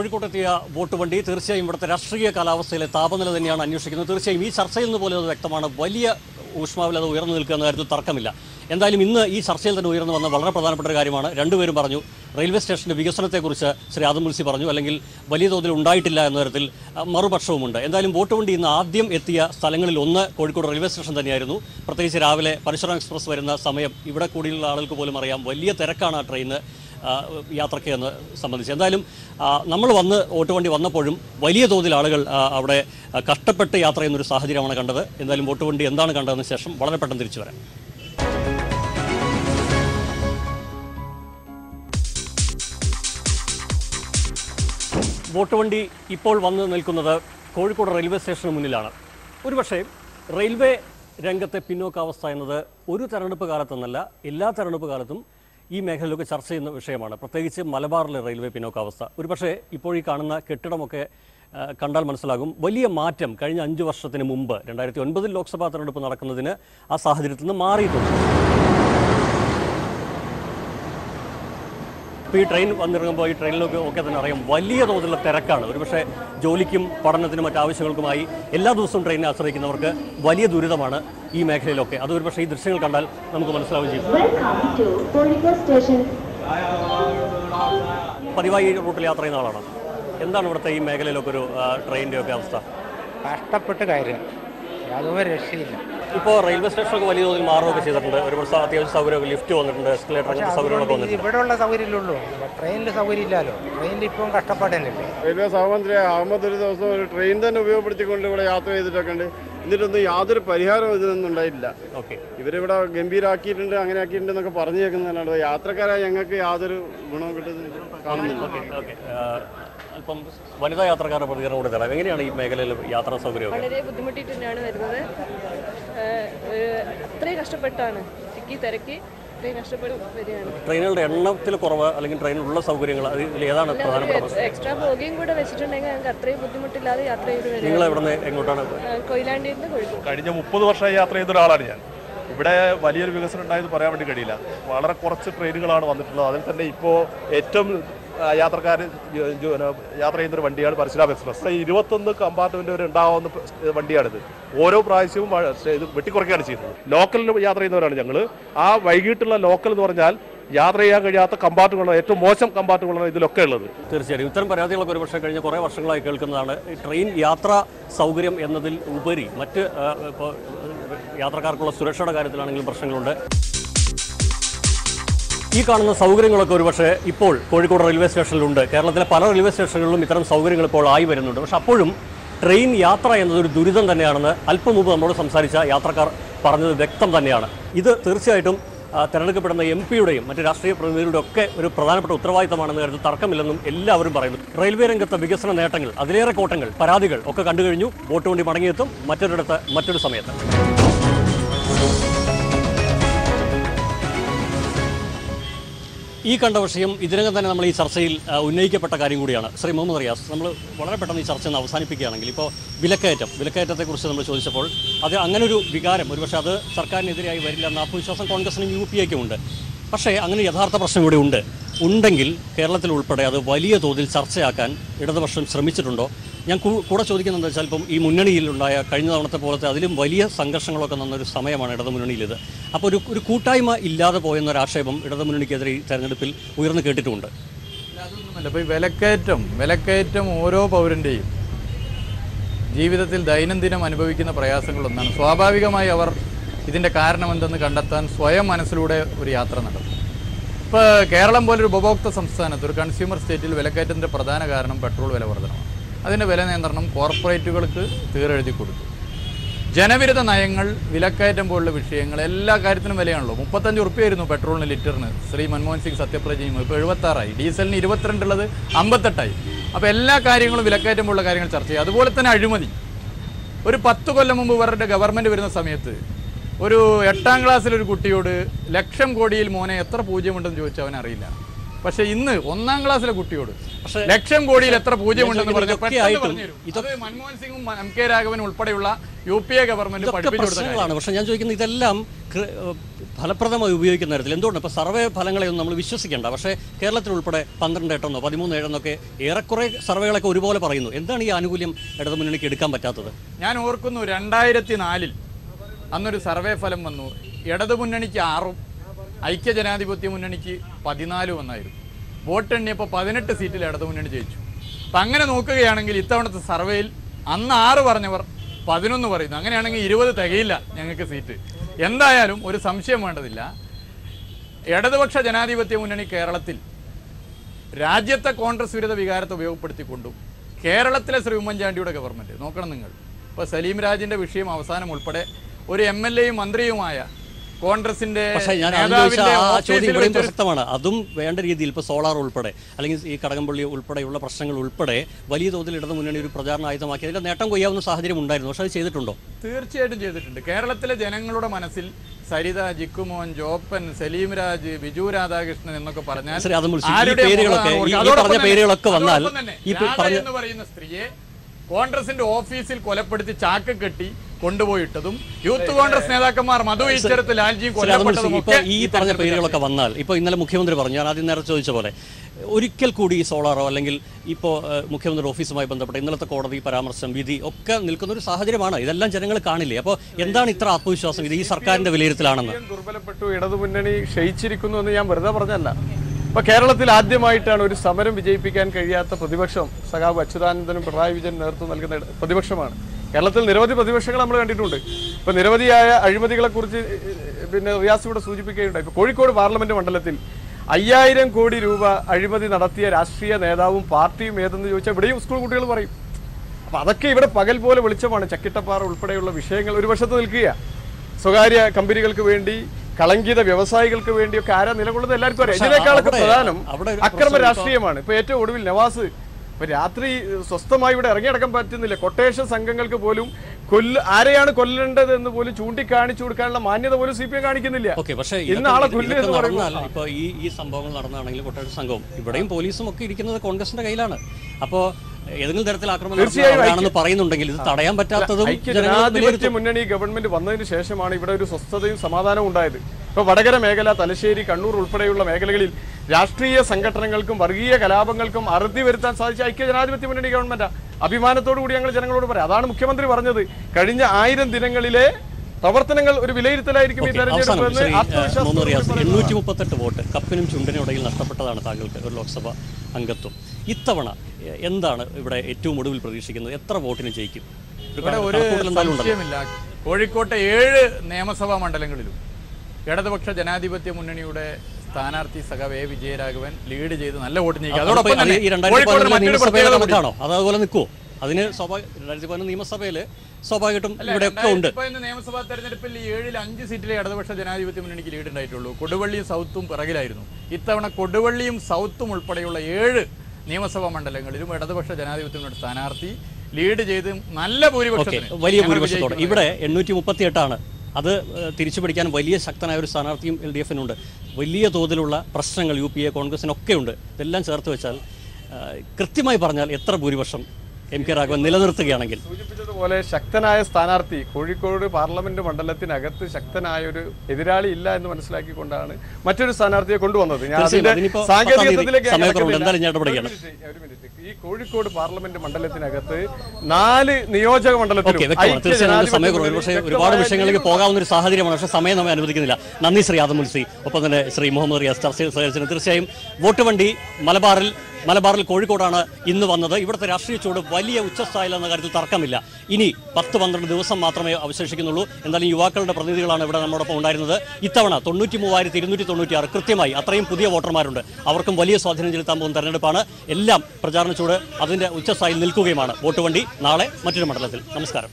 കോഴിക്കോട്ടെത്തിയ vote വണ്ടി തീർച്ചയായും ഇവിടുത്തെ രാഷ്ട്രീയ കാലാവസ്ഥയിലെ താപനില തന്നെയാണ് അന്വേഷിക്കുന്നത്. തീർച്ചയായും ഈ ചർച്ചയിൽ നിന്ന് പോലെ അത് വ്യക്തമാണ്. വലിയ ഊഷ്മാവിൽ അത് ഉയർന്നു നിൽക്കുന്ന കാര്യത്തിൽ തർക്കമില്ല. എന്തായാലും ഇന്ന് ഈ ചർച്ചയിൽ തന്നെ ഉയർന്നു വന്ന വളരെ പ്രധാനപ്പെട്ട ഒരു കാര്യമാണ്. രണ്ടുപേരും പറഞ്ഞു റെയിൽവേ സ്റ്റേഷന്റെ വികസനത്തെക്കുറിച്ച് ശ്രീ ആദം മുൽസി പറഞ്ഞു അല്ലെങ്കിൽ വലിയ തോതിൽ ഉണ്ടായിട്ടില്ല എന്ന തരത്തിൽ മറുപക്ഷവുമുണ്ട്. എന്തായാലും വോട്ട് വണ്ടി ഇന്ന് ആദ്യം എത്തിയ സ്ഥലങ്ങളിൽ ഒന്ന് കോഴിക്കോട് റെയിൽവേ സ്റ്റേഷൻ തന്നെയായിരുന്നു. പ്രത്യേകിച്ച് രാവിലെ പരശുറാം എക്സ്പ്രസ് വരുന്ന സമയം ഇവിടെ കൂടിയുള്ള ആളുകൾക്ക് പോലും അറിയാം. വലിയ തിരക്കാണ് ആ ട്രെയിന് യാത്രയ്ക്ക് എന്ന് സംബന്ധിച്ച്. എന്തായാലും നമ്മൾ വന്ന് വോട്ട് വണ്ടി വന്നപ്പോഴും വലിയ തോതിൽ ആളുകൾ അവിടെ കഷ്ടപ്പെട്ട് യാത്ര ചെയ്യുന്നൊരു സാഹചര്യമാണ് കണ്ടത്. എന്തായാലും വോട്ട് വണ്ടി എന്താണ് കണ്ടതെന്ന് ശേഷം വളരെ പെട്ടെന്ന് തിരിച്ചു വരാം. വോട്ട് വണ്ടി ഇപ്പോൾ വന്ന് നിൽക്കുന്നത് കോഴിക്കോട് റെയിൽവേ സ്റ്റേഷന് മുന്നിലാണ്. ഒരുപക്ഷെ റെയിൽവേ രംഗത്തെ പിന്നോക്കാവസ്ഥ എന്നത് ഒരു തെരഞ്ഞെടുപ്പ് കാലത്തെന്നല്ല എല്ലാ തെരഞ്ഞെടുപ്പ് കാലത്തും ഈ മേഖലയിലൊക്കെ ചർച്ച ചെയ്യുന്ന വിഷയമാണ്. പ്രത്യേകിച്ച് മലബാറിലെ റെയിൽവേ പിന്നോക്കാവസ്ഥ. ഒരുപക്ഷെ ഇപ്പോൾ ഈ കാണുന്ന കെട്ടിടമൊക്കെ കണ്ടാൽ മനസ്സിലാകും. വലിയ മാറ്റം കഴിഞ്ഞ അഞ്ച് വർഷത്തിന് മുമ്പ് രണ്ടായിരത്തി ഒൻപതിൽ ലോക്സഭാ തെരഞ്ഞെടുപ്പ് നടക്കുന്നതിന് ആ സാഹചര്യത്തിൽ നിന്ന് മാറിയിട്ടുണ്ട്. ഇപ്പോൾ ഈ ട്രെയിൻ വന്നിറങ്ങുമ്പോൾ ഈ ട്രെയിനിലൊക്കെ ഒക്കെ തന്നെ അറിയാം. വലിയ തോതിലുള്ള തിരക്കാണ്. ഒരുപക്ഷെ ജോലിക്കും പഠനത്തിനും മറ്റു ആവശ്യങ്ങൾക്കുമായി എല്ലാ ദിവസവും ട്രെയിനെ ആശ്രയിക്കുന്നവർക്ക് വലിയ ദുരിതമാണ് ഈ മേഖലയിലൊക്കെ. അത് ഒരുപക്ഷെ ഈ ദൃശ്യങ്ങൾ കണ്ടാൽ നമുക്ക് മനസ്സിലാവുകയും ചെയ്യും. പതിവായി ഈ റൂട്ടിൽ യാത്ര ചെയ്യുന്ന ആളാണ്? എന്താണ് ഇവിടുത്തെ ഈ മേഖലയിലൊക്കെ ഒരു ട്രെയിനിന്റെ ഒക്കെ അവസ്ഥ? കഷ്ടപ്പെട്ട് കാര്യം. യാതൊരു രക്ഷയില്ല. ഇപ്പോൾ റെയിൽവേ സ്റ്റേഷനൊക്കെ വലിയ തോതിൽ മാറുകയൊക്കെ ചെയ്തിട്ടുണ്ട്. ഒരുപാട് പ്രശ്നം അത്യാവശ്യം സൗകര്യമൊക്കെ ലിഫ്റ്റ് വന്നിട്ടുണ്ട് എസ്കലേറ്റർ അങ്ങനത്തെ സൗകര്യങ്ങളൊക്കെ വന്നിട്ടുണ്ട്. ഇവിടെയുള്ള സൗകര്യമില്ലുള്ളൂ ട്രെയിനിൽ സൗകര്യം ഇല്ലല്ലോ ട്രെയിനിൽ ഇപ്പം കഷ്ടപ്പാടല്ലേ? റെയിൽവേ സഹമന്ത്രി അഹമ്മദ് ഒരു ദിവസം ഒരു ട്രെയിൻ തന്നെ ഉപയോഗപ്പെടുത്തിക്കൊണ്ട് ഇവിടെ യാത്ര ചെയ്തിട്ടൊക്കെ ഉണ്ട്. എന്നിട്ടൊന്നും യാതൊരു പരിഹാരം ഇതിനൊന്നും ഉണ്ടായില്ല ഓക്കെ. ഇവരിവിടെ ഗംഭീരാക്കിയിട്ടുണ്ട് അങ്ങനെ ആക്കിയിട്ടുണ്ട് എന്നൊക്കെ പറഞ്ഞു കേൾക്കുന്നതല്ലാണ്ട് യാത്രക്കാരായ ഞങ്ങൾക്ക് യാതൊരു ഗുണവും കിട്ടുന്നില്ല കാണുന്നില്ല. ഓക്കെ അല്പം വനിതാ യാത്രക്കാരുടെ പ്രതികരണം കൂടി തരാം എങ്ങനെയാണ് ഈ മേഖലയിൽ യാത്രാ സൗകര്യം വളരെ ബുദ്ധിമുട്ടിട്ട് തന്നെയാണ് വരുന്നത്. അത്രയും കഷ്ടപ്പെട്ടാണ് തിക്കി തിരക്കി അത്രയും കഷ്ടപ്പെട്ട് വരികയാണ്. ട്രെയിനുകളുടെ എണ്ണത്തിൽ കുറവ് അല്ലെങ്കിൽ ട്രെയിനിലുള്ള സൗകര്യങ്ങൾ ഏതാണ് പ്രധാനപ്പെട്ട എക്സ്ട്രാ ബോഗിയും കൂടെ വെച്ചിട്ടുണ്ടെങ്കിൽ ഞങ്ങൾക്ക് അത്രയും ബുദ്ധിമുട്ടില്ലാതെ യാത്ര ചെയ്ത് നിങ്ങൾ എവിടെ നിന്ന് എങ്ങോട്ടാണ്? കൊയിലാണ്ടിയിൽ നിന്ന് കോഴിക്കോട്. കഴിഞ്ഞ മുപ്പത് വർഷമായി യാത്ര ചെയ്ത ഒരാളാണ് ഞാൻ. ഇവിടെ വലിയൊരു വികസനം ഉണ്ടായെന്ന് പറയാൻ വേണ്ടി കഴിയില്ല. വളരെ കുറച്ച് ട്രെയിനുകളാണ് വന്നിട്ടുള്ളത്. അതിൽ തന്നെ ഇപ്പോൾ ഏറ്റവും യാത്രക്കാർ യാത്ര ചെയ്യുന്നൊരു വണ്ടിയാണ് പരശുരാം എക്സ്പ്രസ്. ഇരുപത്തൊന്ന് കമ്പാർട്ട്മെന്റ് വരെ ഉണ്ടാവുന്ന വണ്ടിയാണിത്. ഓരോ പ്രാവശ്യവും ഇത് വെട്ടിക്കുറയ്ക്കുകയാണ് ചെയ്യുന്നത്. ലോക്കലിൽ യാത്ര ചെയ്യുന്നവരാണ് ഞങ്ങൾ ആ വൈകിട്ടുള്ള ലോക്കൽ എന്ന് പറഞ്ഞാൽ യാത്ര ചെയ്യാൻ കഴിയാത്ത കമ്പാർട്ടുകളാണ് ഏറ്റവും മോശം കമ്പാർട്ടുകളാണ് ഇതിലൊക്കെ ഉള്ളത്. തീർച്ചയായും ഇത്തരം പരാതികളൊക്കെ ഒരു വർഷം കഴിഞ്ഞ കുറേ വർഷങ്ങളായി കേൾക്കുന്നതാണ്. ട്രെയിൻ യാത്രാ സൗകര്യം എന്നതിൽ ഉപരി മറ്റ് ഇപ്പോൾ യാത്രക്കാർക്കുള്ള സുരക്ഷയുടെ കാര്യത്തിലാണെങ്കിലും പ്രശ്നങ്ങളുണ്ട്. ഈ കാണുന്ന സൗകര്യങ്ങളൊക്കെ ഒരുപക്ഷെ ഇപ്പോൾ കോഴിക്കോട് റെയിൽവേ സ്റ്റേഷനിലുണ്ട്. കേരളത്തിലെ പല റെയിൽവേ സ്റ്റേഷനുകളിലും ഇത്തരം സൗകര്യങ്ങൾ ഇപ്പോൾ ആയി വരുന്നുണ്ട്. പക്ഷെ അപ്പോഴും ട്രെയിൻ യാത്ര എന്നതൊരു ദുരിതം തന്നെയാണെന്ന് അല്പം മുമ്പ് നമ്മോട് സംസാരിച്ച യാത്രക്കാർ പറഞ്ഞത് വ്യക്തം തന്നെയാണ്. ഇത് തീർച്ചയായിട്ടും തെരഞ്ഞെടുക്കപ്പെടുന്ന എം പിയുടെയും മറ്റ് രാഷ്ട്രീയ പ്രതിനിധികളുടെ ഒക്കെ ഒരു പ്രധാനപ്പെട്ട ഉത്തരവാദിത്തമാണെന്ന് കാര്യത്തിൽ തർക്കമില്ലെന്നും എല്ലാവരും പറയുന്നു. റെയിൽവേ രംഗത്തെ വികസന നേട്ടങ്ങൾ അതിലേറെ കോട്ടങ്ങൾ പരാതികൾ ഒക്കെ കണ്ടുകഴിഞ്ഞു വോട്ട് വണ്ടി മടങ്ങിയെത്തും മറ്റൊരിടത്ത് മറ്റൊരു സമയത്ത്. ഈ കണ്ട വിഷയം ഇതിനകം തന്നെ നമ്മൾ ഈ ചർച്ചയിൽ ഉന്നയിക്കപ്പെട്ട കാര്യം കൂടിയാണ്. ശ്രീ മുഹമ്മദ് റിയാസ് നമ്മൾ വളരെ പെട്ടെന്ന് ഈ ചർച്ച ഒന്ന് അവസാനിപ്പിക്കുകയാണെങ്കിൽ ഇപ്പോൾ വിലക്കയറ്റം വിലക്കയറ്റത്തെക്കുറിച്ച് നമ്മൾ ചോദിച്ചപ്പോൾ അത് അങ്ങനെ ഒരു വികാരം ഒരുപക്ഷെ അത് സർക്കാരിനെതിരായി വരില്ല എന്ന ആത്മവിശ്വാസം കോൺഗ്രസിനും യു പി എക്കും ഉണ്ട്. പക്ഷേ അങ്ങനെ യഥാർത്ഥ പ്രശ്നം ഇവിടെ ഉണ്ട്. ഉണ്ടെങ്കിൽ കേരളത്തിൽ ഉൾപ്പെടെ അത് വലിയ തോതിൽ ചർച്ചയാക്കാൻ ഇടതുപക്ഷം ശ്രമിച്ചിട്ടുണ്ടോ? ഞാൻ കൂടെ ചോദിക്കുന്നത് വെച്ചാൽ ഇപ്പം ഈ മുന്നണിയിലുണ്ടായ കഴിഞ്ഞ തവണത്തെ പോലത്തെ അതിലും വലിയ സംഘർഷങ്ങളൊക്കെ നിന്നൊരു സമയമാണ് ഇടതുമുന്നണിയിലേത്. അപ്പോൾ ഒരു ഒരു കൂട്ടായ്മ ഇല്ലാതെ പോയെന്നൊരാക്ഷേപം ഇടതുമുന്നണിക്കെതിരെ ഈ തെരഞ്ഞെടുപ്പിൽ ഉയർന്നു കേട്ടിട്ടുണ്ട്. അല്ല ഇപ്പോൾ ഈ വിലക്കയറ്റം വിലക്കയറ്റം ഓരോ പൗരന്റെയും ജീവിതത്തിൽ ദൈനംദിനം അനുഭവിക്കുന്ന പ്രയാസങ്ങളൊന്നാണ്. സ്വാഭാവികമായി അവർ ഇതിന്റെ കാരണമെന്തെന്ന് കണ്ടെത്താൻ സ്വയം മനസ്സിലൂടെ ഒരു യാത്ര നടത്തും. ഇപ്പോൾ കേരളം പോലൊരു ഉപഭോക്തൃ സംസ്ഥാനത്ത് ഒരു കൺസ്യൂമർ സ്റ്റേറ്റിൽ വിലക്കയറ്റത്തിന്റെ പ്രധാന കാരണം പെട്രോൾ വില വർധനമാണ് അതിന്റെ വില നിയന്ത്രണം കോർപ്പറേറ്റുകൾക്ക് തീരെഴുതി കൊടുത്തു. ജനവിരുദ്ധ നയങ്ങൾ വിലക്കയറ്റം പോലുള്ള വിഷയങ്ങൾ എല്ലാ കാര്യത്തിനും വിലയാണല്ലോ. മുപ്പത്തഞ്ച് ഉറുപ്പ്യായിരുന്നു പെട്രോളിന് ലിറ്ററിന്. ശ്രീ മൻമോഹൻ സിംഗ് സത്യപ്രതിജ്ഞയും ഇപ്പോൾ എഴുപത്താറായി. ഡീസലിന് ഇരുപത്തിരണ്ടുള്ളത് അമ്പത്തെട്ടായി. അപ്പോൾ എല്ലാ കാര്യങ്ങളും വിലക്കയറ്റം പോലുള്ള കാര്യങ്ങൾ ചർച്ച ചെയ്യുക. അതുപോലെ തന്നെ അഴിമതി. ഒരു പത്ത് കൊല്ലം മുമ്പ് ഇവരുടെ ഗവൺമെന്റ് വരുന്ന സമയത്ത് ഒരു എട്ടാം ക്ലാസ്സിലൊരു കുട്ടിയോട് ലക്ഷം കോടിയിൽ മോനെ എത്ര പൂജ്യമുണ്ടെന്ന് ചോദിച്ചാൽ അവനറിയില്ല. പക്ഷെ ഇന്ന് ഒന്നാം ക്ലാസ്സിലെ കുട്ടിയോട് പക്ഷേ- ലക്ഷം കോടിയിൽ എത്ര പൂജ്യമുണ്ടെന്ന് ഉണ്ടെന്ന് പറഞ്ഞു ഇതൊക്കെ. മൻമോഹൻ സിംഗും എം കെ രാഘവനും ഉൾപ്പെടെയുള്ള യു പി എ ഗവൺമെന്റ് പ്രശ്നങ്ങളാണ്. പക്ഷേ ഞാൻ ചോദിക്കുന്നത് ഇതെല്ലാം ഫലപ്രദമായി ഉപയോഗിക്കുന്ന തരത്തിൽ. എന്തുകൊണ്ട്? ഇപ്പോൾ സർവേ ഫലങ്ങളെയൊന്നും നമ്മൾ വിശ്വസിക്കേണ്ട. പക്ഷേ കേരളത്തിൽ ഉൾപ്പെടെ പന്ത്രണ്ട് എട്ടെന്നോ പതിമൂന്ന് ഏഴെന്നൊക്കെ ഏറെക്കുറെ സർവേകളൊക്കെ ഒരുപോലെ പറയുന്നു. എന്താണ് ഈ ആനുകൂല്യം ഇടതുമുന്നണിക്ക് എടുക്കാൻ പറ്റാത്തത്? ഞാൻ ഓർക്കുന്നു രണ്ടായിരത്തി നാലിൽ അന്നൊരു സർവേ ഫലം വന്നു. ഇടതു മുന്നണിക്ക് ആറും ഐക്യ ജനാധിപത്യ മുന്നണിക്ക് പതിനാലും വന്നായിരുന്നു വോട്ട് എണ്ണിയപ്പോൾ പതിനെട്ട് സീറ്റിൽ ഇടതു മുന്നണി ജയിച്ചു. അപ്പം അങ്ങനെ നോക്കുകയാണെങ്കിൽ ഇത്തവണത്തെ സർവേയിൽ അന്ന് ആറ് പറഞ്ഞവർ പതിനൊന്ന് പറയുന്നു. അങ്ങനെയാണെങ്കിൽ ഇരുപത് തികയില്ല ഞങ്ങൾക്ക് സീറ്റ്. എന്തായാലും ഒരു സംശയം വേണ്ടതില്ല. ഇടതുപക്ഷ ജനാധിപത്യ മുന്നണി കേരളത്തിൽ രാജ്യത്തെ കോൺഗ്രസ് വിരുദ്ധ വികാരത്തെ ഉപയോഗപ്പെടുത്തിക്കൊണ്ടും കേരളത്തിലെ ശ്രീ ഉമ്മൻചാണ്ടിയുടെ ഗവൺമെന്റ് നോക്കണം നിങ്ങൾ. ഇപ്പോൾ സലീം രാജിന്റെ വിഷയം അവസാനം ഉൾപ്പെടെ ഒരു എം എൽ എയും മന്ത്രിയുമായ കോൺഗ്രസിന്റെ പക്ഷേ ഞാൻ ആ ചോദ്യം ഇവിടെയും പ്രസക്തമാണ്. അതും വേണ്ട രീതിയിൽ ഇപ്പോൾ സോളാർ ഉൾപ്പെടെ അല്ലെങ്കിൽ ഈ കടകംപള്ളി ഉൾപ്പെടെയുള്ള പ്രശ്നങ്ങൾ ഉൾപ്പെടെ വലിയ തോതിൽ ഇടതു മുന്നണി ഒരു പ്രചാരണ ആയുധമാക്കി. അതിന്റെ നേട്ടം കൊയ്യാവുന്ന സാഹചര്യം ഉണ്ടായിരുന്നു. പക്ഷേ അത് ചെയ്തിട്ടുണ്ടോ? തീർച്ചയായിട്ടും ചെയ്തിട്ടുണ്ട്. കേരളത്തിലെ ജനങ്ങളുടെ മനസ്സിൽ സരിത ജിക്കുമോൻ ജോപ്പൻ സലീം രാജ് ബിജു രാധാകൃഷ്ണൻ എന്നൊക്കെ പറഞ്ഞാൽ പേരുകളൊക്കെ, ഈ- പറഞ്ഞ പേരുകളൊക്കെ വന്നാൽ ഈ പറയുന്ന സ്ത്രീയെ കോൺഗ്രസിന്റെ ഓഫീസിൽ കൊലപ്പെടുത്തി ചാക്ക് കെട്ടി കൊണ്ടുപോയിട്ടതും യൂത്ത് കോൺഗ്രസ് നേതാക്കന്മാർ മധു ഈശ്വരത്തിൽ ലാൽജിയും കൊല്ലപ്പെട്ടതും ഇപ്പൊ ഈ പറഞ്ഞ പേരുകളൊക്കെ വന്നാൽ ഇപ്പോൾ ഇന്നലെ മുഖ്യമന്ത്രി പറഞ്ഞു ഞാൻ ആദ്യം നേരത്തെ ചോദിച്ച പോലെ ഒരിക്കൽ കൂടി ഈ സോളാറോ അല്ലെങ്കിൽ ഇപ്പോൾ മുഖ്യമന്ത്രി ഓഫീസുമായി ബന്ധപ്പെട്ട ഇന്നലത്തെ കോടതി പരാമർശം വിധി ഒക്കെ നിൽക്കുന്ന ഒരു സാഹചര്യമാണ്. ഇതെല്ലാം ജനങ്ങൾ കാണില്ലേ? അപ്പോൾ എന്താണ് ഇത്ര ആത്മവിശ്വാസം? ഇത് ഈ സർക്കാരിന്റെ വിലയിരുത്തലാണെന്ന്. ദുർബലപ്പെട്ടു ഇടതുമുന്നണി ക്ഷയിച്ചിരിക്കുന്നു എന്ന് ഞാൻ വെറുതെ പറഞ്ഞല്ല ഇപ്പൊ കേരളത്തിൽ ആദ്യമായിട്ടാണ് ഒരു സമരം വിജയിപ്പിക്കാൻ കഴിയാത്ത പ്രതിപക്ഷം സഖാബ് അച്യുതാനന്ദനും പിണറായി വിജയൻ നേതൃത്വം നൽകുന്ന പ്രതിപക്ഷമാണ്. കേരളത്തിൽ നിരവധി പ്രതിപക്ഷങ്ങൾ നമ്മൾ കണ്ടിട്ടുണ്ട്. ഇപ്പൊ നിരവധിയായ അഴിമതികളെ കുറിച്ച് പിന്നെ റിയാസ് ഇവിടെ സൂചിപ്പിക്കുകയുണ്ടായി. ഇപ്പൊ കോഴിക്കോട് പാർലമെന്റ് മണ്ഡലത്തിൽ അയ്യായിരം കോടി രൂപ അഴിമതി നടത്തിയ രാഷ്ട്രീയ നേതാവും പാർട്ടിയും ഏതെന്ന് ചോദിച്ചാൽ ഇവിടെയും സ്കൂൾ കുട്ടികൾ പറയും. അപ്പൊ അതൊക്കെ ഇവിടെ പകൽ പോലെ വെളിച്ചമാണ്. ചക്കിട്ടപ്പാറ ഉൾപ്പെടെയുള്ള വിഷയങ്ങൾ ഒരു വശത്ത് നിൽക്കുക സ്വകാര്യ കമ്പനികൾക്ക് വേണ്ടി കളങ്കിത വ്യവസായികൾക്ക് വേണ്ടിയൊക്കെ ആരാ നിലകൊള്ളുന്നത് എല്ലാവർക്കും അറിയാം. ഇതിനേക്കാളൊക്കെ പ്രധാനം അക്രമ രാഷ്ട്രീയമാണ്. ഇപ്പൊ ഏറ്റവും ഒടുവിൽ നവാസ് രാത്രി സ്വസ്ഥമായി ഇവിടെ ഇറങ്ങിയടക്കാൻ പറ്റുന്നില്ല. കൊട്ടേഷൻ സംഘങ്ങൾക്ക് പോലും കൊല്ല ആരെയാണ് കൊല്ലേണ്ടത് എന്ന് പോലും ചൂണ്ടിക്കാണിച്ചു കൊടുക്കാനുള്ള മാന്യത പോലും സി പി എം കാണിക്കുന്നില്ല. ഇന്നാളെ പക്ഷേ ഇന്നാളെ നടന്നാൽ ഈ ഈ സംഭവങ്ങൾ നടന്നാണെങ്കിൽ കൊട്ടേഷൻ സംഘവും ഇവിടെയും പോലീസും ഒക്കെ ഇരിക്കുന്നത് കോൺഗ്രസിന്റെ കയ്യിലാണ്. അപ്പോ ഏതെങ്കിലും തരത്തിൽ ആക്രമണം പറയുന്നുണ്ടെങ്കിൽ ഇത് തടയാൻ പറ്റാത്തതും ജനാധിപത്യ മുന്നണി ഗവൺമെന്റ് വന്നതിന് ശേഷമാണ് ഇവിടെ ഒരു സ്വസ്ഥതയും സമാധാനവും ഉണ്ടായത്. ഇപ്പൊ വടകര മേഖല തലശ്ശേരി കണ്ണൂർ ഉൾപ്പെടെയുള്ള മേഖലകളിൽ രാഷ്ട്രീയ സംഘടനകൾക്കും വർഗീയ കലാപങ്ങൾക്കും അറുതി വരുത്താൻ സാധിച്ച ഐക്യ ജനാധിപത്യ മുന്നണി ഗവൺമെന്റാ അഭിമാനത്തോടു കൂടി ഞങ്ങൾ ജനങ്ങളോട് പറയാം. അതാണ് മുഖ്യമന്ത്രി പറഞ്ഞത്. കഴിഞ്ഞ ആയിരം ദിനങ്ങളിലെ പ്രവർത്തനങ്ങൾ ഒരു വിലയിരുത്തലായിരിക്കും ഈ തെരഞ്ഞെടുപ്പ്. എണ്ണൂറ്റി മുപ്പത്തെട്ട് വോട്ട് കപ്പിനും ചുണ്ടിനും ഇടയിൽ നഷ്ടപ്പെട്ടതാണ് താങ്കൾക്ക് ഒരു ലോക്സഭ അംഗത്വം. ഇത്തവണ എന്താണ് ഇവിടെ ഏറ്റവും ഒടുവിൽ പ്രതീക്ഷിക്കുന്നത്? എത്ര വോട്ടിന് ജയിക്കും? ഒരു. കോഴിക്കോട്ടെ ഏഴ് നിയമസഭാ മണ്ഡലങ്ങളിലും ഇടതുപക്ഷ ജനാധിപത്യ മുന്നണിയുടെ സ്ഥാനാർത്ഥി സഖാവ് എ വിജയരാഘവൻ ലീഡ് ചെയ്ത് നല്ല വോട്ട് നീക്കി. അതോടൊപ്പം നിയമസഭയിലെ അതുപോലെ നിൽക്കുമോ അതിന് രണ്ടായിരത്തി പതിനൊന്ന് നിയമസഭയിൽ സ്വാഭാവികമായിട്ടും ഇവിടെയൊക്കെ ഉണ്ട്. നിയമസഭാ തെരഞ്ഞെടുപ്പിൽ ഏഴിൽ അഞ്ച് സീറ്റിലെ ഇടതുപക്ഷ ജനാധിപത്യ മുന്നണിക്ക് ലീഡ് ഉണ്ടായിട്ടുള്ളൂ. കൊടുവള്ളിയും സൗത്തും പിറകിലായിരുന്നു. ഇത്തവണ കൊടുവള്ളിയും സൗത്തും ഉൾപ്പെടെയുള്ള ഏഴ് നിയമസഭാ മണ്ഡലങ്ങളിലും ഇടതുപക്ഷ ജനാധിപത്യ മുന്നണി സ്ഥാനാർത്ഥി ലീഡ് ചെയ്ത് നല്ല ഭൂരിപക്ഷം വലിയ ഭൂരിപക്ഷത്തോടെ. ഇവിടെ എണ്ണൂറ്റി മുപ്പത്തി എട്ടാണ് അത് തിരിച്ചു പിടിക്കാൻ വലിയ ശക്തനായ ഒരു സ്ഥാനാർത്ഥിയും എൽ ഡി എഫിനുണ്ട്. വലിയ തോതിലുള്ള പ്രശ്നങ്ങൾ യു പി എ കോൺഗ്രസിനൊക്കെ ഉണ്ട് ഇതെല്ലാം ചേർത്ത് വെച്ചാൽ കൃത്യമായി പറഞ്ഞാൽ എത്ര ഭൂരിപക്ഷം എം കെ രാഘവൻ നിലനിർത്തുകയാണെങ്കിൽ. സൂചിപ്പിച്ചതുപോലെ ശക്തനായ സ്ഥാനാർത്ഥി കോഴിക്കോട് പാർലമെന്റ് മണ്ഡലത്തിനകത്ത് ശക്തനായ ഒരു എതിരാളി ഇല്ല എന്ന് മനസ്സിലാക്കിക്കൊണ്ടാണ് മറ്റൊരു സ്ഥാനാർത്ഥിയെ കൊണ്ടുവന്നത്. ഈ കോഴിക്കോട് പാർലമെന്റ് മണ്ഡലത്തിനകത്ത് നാല് നിയോജക മണ്ഡലത്തിൽ തീർച്ചയായും ഒരുപാട് വിഷയങ്ങളിലേക്ക് പോകാവുന്ന ഒരു സാഹചര്യമാണ്. പക്ഷേ സമയം നമ്മെ അനുവദിക്കുന്നില്ല. നന്ദി ശ്രീ ആദമുൽസി ഒപ്പം തന്നെ ശ്രീ മുഹമ്മദ് റിയാസ് ചർച്ചയിൽ സഹകരിച്ചതിന് തീർച്ചയായും വോട്ട് വണ്ടി മലബാറിൽ മലബാറിൽ കോഴിക്കോടാണ് ഇന്ന് വന്നത്. ഇവിടുത്തെ രാഷ്ട്രീയ ചൂട് വലിയ ഉച്ചസ്ഥായിലെന്ന കാര്യത്തിൽ തർക്കമില്ല. ഇനി പത്ത് പന്ത്രണ്ട് ദിവസം മാത്രമേ അവശേഷിക്കുന്നുള്ളൂ. എന്തായാലും യുവാക്കളുടെ പ്രതിനിധികളാണ് ഇവിടെ നമ്മോടൊപ്പം ഉണ്ടായിരുന്നത്. ഇത്തവണ തൊണ്ണൂറ്റി മൂവായിരത്തി ഇരുന്നൂറ്റി തൊണ്ണൂറ്റി ആറ് കൃത്യമായി അത്രയും പുതിയ വോട്ടർമാരുണ്ട്. അവർക്കും വലിയ സ്വാധീനം ചെലുത്താൻ പോകുന്ന തെരഞ്ഞെടുപ്പാണ്. എല്ലാം പ്രചാരണ ചൂട് അതിന്റെ ഉച്ചസ്ഥായിൽ നിൽക്കുകയുമാണ്. വോട്ട് വണ്ടി നാളെ മറ്റൊരു മണ്ഡലത്തിൽ. നമസ്കാരം.